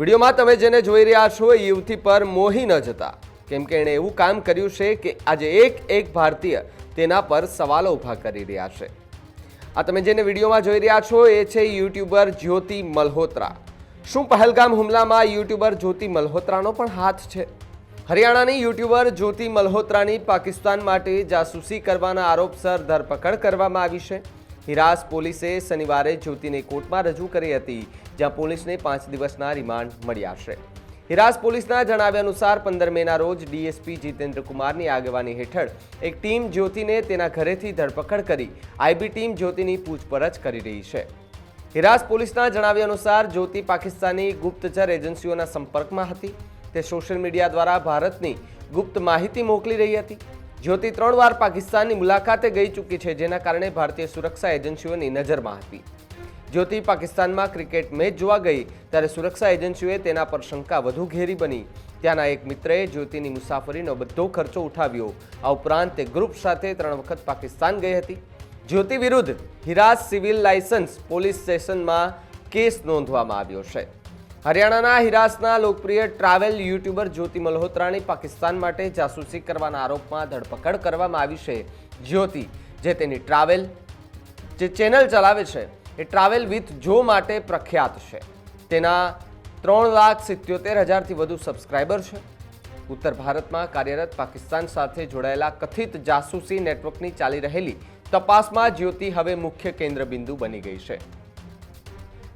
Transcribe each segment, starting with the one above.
વિડીયોમાં તમે જેને જોઈ રહ્યા છો એ યુવતી પર મોહી ન જતા. કેમ કે એણે એવું કામ કર્યું છે કે આજે એક એક ભારતીય તેના પર સવાલો ઊભા કરી રહ્યા છે. આ તમે જેને વિડીયોમાં જોઈ રહ્યા છો એ છે યુટ્યુબર જ્યોતિ મલ્હોત્રા. શું પહેલગામ હુમલામાં યુટ્યુબર જ્યોતિ મલ્હોત્રાનો પણ હાથ છે? હરિયાણાની યુટ્યુબર જ્યોતિ મલ્હોત્રાની પાકિસ્તાન માટે જાસૂસી કરવાના આરોપસર ધરપકડ કરવામાં આવી છે. હિરાસ પોલીસે શનિવારે જ્યોતિને કોર્ટમાં રજૂ કરી હતી, જ્યાં પોલીસને પાંચ દિવસના રિમાન્ડ મળ્યા છે હિરાસ પોલીસના જણાવ્યા અનુસાર પંદર મેના રોજ ડીએસપી જીતેન્દ્ર કુમારની આગેવાની હેઠળ એક ટીમ જ્યોતિને તેના ઘરેથી ધરપકડ કરી આઈબી ટીમ જ્યોતિની પૂછપરછ કરી રહી છે. હિરાસ પોલીસના જણાવ્યા અનુસાર જ્યોતિ પાકિસ્તાની ગુપ્તચર એજન્સીઓના સંપર્કમાં હતી. તે સોશિયલ મીડિયા દ્વારા ભારતની ગુપ્ત માહિતી મોકલી રહી હતી. જ્યોતિ ત્રણ વાર પાકિસ્તાનની મુલાકાતે ગઈ ચૂકી છે, જેના કારણે ભારતીય સુરક્ષા એજન્સીઓની નજરમાં હતી જ્યોતિ પાકિસ્તાનમાં ક્રિકેટ મેચ જોવા ગઈ, ત્યારે સુરક્ષા એજન્સીઓએ તેના પર શંકા વધુ ઘેરી બની. ત્યાંના એક મિત્રએ જ્યોતિની મુસાફરીનો બધો ખર્ચો ઉઠાવ્યો. આ ઉપરાંત તે ગ્રુપ સાથે ત્રણ વખત પાકિસ્તાન ગઈ હતી. જ્યોતિ વિરુદ્ધ હિરાસ સિવિલ લાયસન્સ પોલીસ સ્ટેશનમાં કેસ નોંધવામાં આવ્યો છે. હરિયાણાના હિરાસના લોકપ્રિય ટ્રાવેલ યુટ્યુબર જ્યોતિ મલ્હોત્રાની પાકિસ્તાન માટે જાસૂસી કરવાના આરોપમાં ધરપકડ કરવામાં આવી છે જ્યોતિ, જે તેની ટ્રાવેલ, જે ચેનલ ચલાવે છે, એ ટ્રાવેલ વિથ જો માટે પ્રખ્યાત છે. તેના ત્રણ લાખ સિત્યોતેર હજારથી વધુ સબસ્ક્રાઈબર છે. ઉત્તર ભારતમાં કાર્યરત પાકિસ્તાન સાથે જોડાયેલા કથિત જાસૂસી નેટવર્કની ચાલી રહેલી તપાસમાં જ્યોતિ હવે મુખ્ય કેન્દ્રબિંદુ બની ગઈ છે.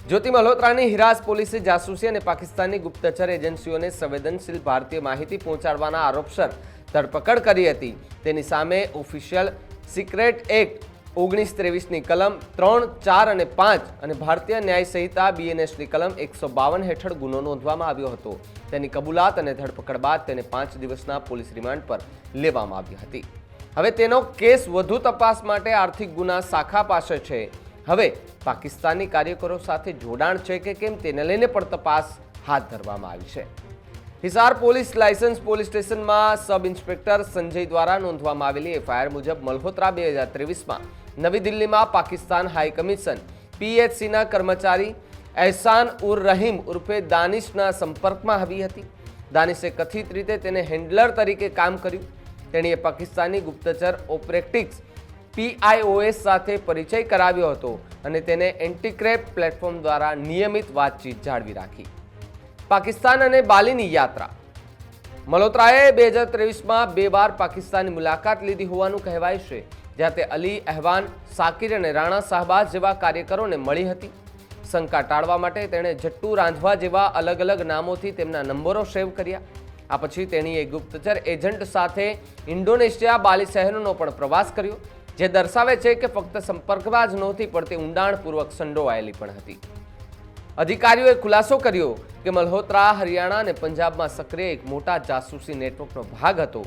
જ્યોતિ મલ્હોત્રાની હિરાસ પોલીસે જાસૂસી અને પાકિસ્તાની ગુપ્તચર એજન્સીઓને સંવેદનશીલ ભારતીય માહિતી પહોંચાડવાના આરોપસર ધરપકડ કરી હતી. તેની સામે ઓફિશિયલ સિક્રેટ એક્ટ ઓગણીસ ત્રેવીસની કલમ ત્રણ, ચાર અને પાંચ અને ભારતીય ન્યાય સંહિતા બીએનએસની કલમ એકસો બાવન હેઠળ ગુનો નોંધવામાં આવ્યો હતો. તેની કબૂલાત અને ધરપકડ બાદ તેને પાંચ દિવસના પોલીસ રિમાન્ડ પર લેવામાં આવી હતી. હવે તેનો કેસ વધુ તપાસ માટે આર્થિક ગુના શાખા પાસે છે. હવે પાકિસ્તાની કાર્યકરો સાથે જોડાણ છે કે કેમ તેને લઈને પણ તપાસ હાથ ધરવામાં આવી છે. હિસાર પોલીસ લાયસન્સ પોલીસ સ્ટેશનમાં સબ ઇન્સ્પેક્ટર સંજય દ્વારા નોંધવામાં આવેલી એફઆઈઆર મુજબ મલ્હોત્રા બે હજાર ત્રેવીસમાં નવી દિલ્હીમાં પાકિસ્તાન હાઈ કમિશન પીએચસીના કર્મચારી એહસાન ઉર રહીમ ઉર્ફે દાનિશના સંપર્કમાં આવી હતી. દાનિશે કથિત રીતે તેને હેન્ડલર તરીકે કામ કર્યું. તેણીએ પાકિસ્તાની ગુપ્તચર ઓપરેટિક્સ પીઆઈઓએસ સાથે પરિચય કરાવ્યો હતો અને તેને એન્ટીક્રેપ પ્લેટફોર્મ દ્વારા નિયમિત વાતચીત જાળવી રાખી. પાકિસ્તાન અને બાલીની યાત્રા. મલોત્રાએ બે હજાર ત્રેવીસમાં બે વાર પાકિસ્તાનની મુલાકાત લીધી હોવાનું કહેવાય છે, જ્યાં તે અલી અહેવાન, સાકિર અને રાણા શાહબાઝ જેવા કાર્યકરોને મળી હતી. શંકા ટાળવા માટે તેણે જટ્ટુ રાંધવા જેવા અલગ અલગ નામોથી તેમના નંબરો સેવ કર્યા. આ પછી તેણીએ ગુપ્તચર એજન્ટ સાથે ઇન્ડોનેશિયા બાલી શહેરનો પણ પ્રવાસ કર્યો. જે દર્શાવે છે કે ફક્ત સંપર્કમાં જ નહોતી, પણ તે ઊંડાણપૂર્વક સંડોવાયેલી પણ હતી. અધિકારીઓએ ખુલાસો કર્યો કે મલ્હોત્રા, હરિયાણા અને પંજાબમાં સક્રિય એક મોટા જાસૂસી નેટવર્કનો ભાગ હતો.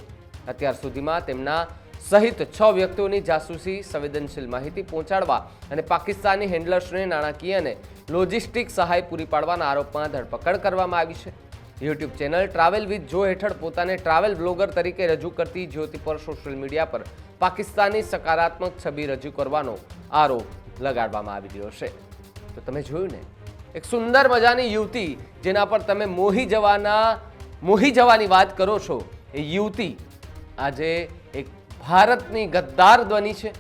અત્યાર સુધીમાં તેમના સહિત છ વ્યક્તિઓની જાસૂસી, સંવેદનશીલ માહિતી પહોંચાડવા અને પાકિસ્તાની હેન્ડલર્સને નાણાકીય અને લોજિસ્ટિક સહાય પૂરી પાડવાના આરોપમાં ધરપકડ કરવામાં આવી છે. યુટ્યુબ ચેનલ ટ્રાવેલ વિથ જો હેઠળ પોતાને ટ્રાવેલ બ્લોગર તરીકે રજૂ કરતી જ્યોતિ પર સોશિયલ મીડિયા પર પાકિસ્તાની સકારાત્મક છબી રજૂ કરવાનો આરોપ લગાડવામાં આવી રહ્યો છે. તો તમે જોયું ને, એક સુંદર મજાની યુવતી જેના પર તમે મોહી જવાના, મોહી જવાની વાત કરો છો, એ યુવતી આજે એક ભારતની ગદ્દાર ધ્વનિ છે.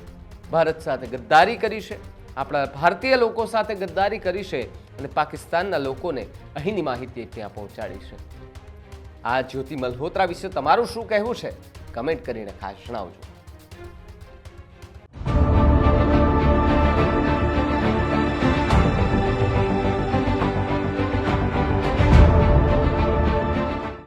ભારત સાથે ગદ્દારી કરી છે. આપણા ભારતીય લોકો સાથે ગદ્દારી કરી છે અને પાકિસ્તાનના લોકોને અહીંની માહિતી ત્યાં પહોંચાડી છે. આ જ્યોતિ મલ્હોત્રા વિશે તમારું શું કહેવું છે? કમેન્ટ કરીને ખાસ જણાવજો.